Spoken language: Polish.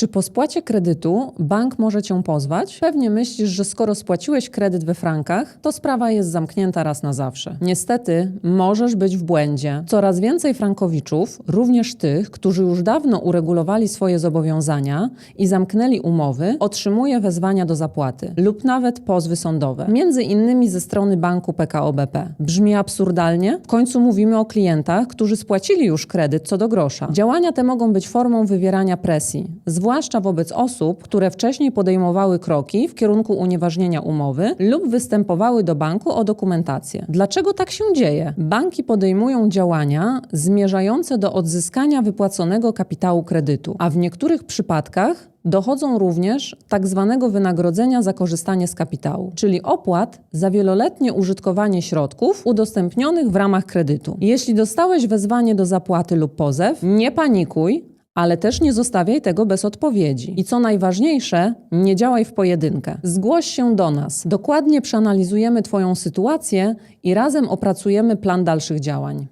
Czy po spłacie kredytu bank może cię pozwać? Pewnie myślisz, że skoro spłaciłeś kredyt we frankach, to sprawa jest zamknięta raz na zawsze. Niestety, możesz być w błędzie. Coraz więcej frankowiczów, również tych, którzy już dawno uregulowali swoje zobowiązania i zamknęli umowy, otrzymuje wezwania do zapłaty lub nawet pozwy sądowe, między innymi ze strony banku PKO BP. Brzmi absurdalnie? W końcu mówimy o klientach, którzy spłacili już kredyt co do grosza. Działania te mogą być formą wywierania presji, zwłaszcza wobec osób, które wcześniej podejmowały kroki w kierunku unieważnienia umowy lub występowały do banku o dokumentację. Dlaczego tak się dzieje? Banki podejmują działania zmierzające do odzyskania wypłaconego kapitału kredytu, a w niektórych przypadkach dochodzą również tak zwanego wynagrodzenia za korzystanie z kapitału, czyli opłat za wieloletnie użytkowanie środków udostępnionych w ramach kredytu. Jeśli dostałeś wezwanie do zapłaty lub pozew, nie panikuj, ale też nie zostawiaj tego bez odpowiedzi. I co najważniejsze, nie działaj w pojedynkę. Zgłoś się do nas. Dokładnie przeanalizujemy Twoją sytuację i razem opracujemy plan dalszych działań.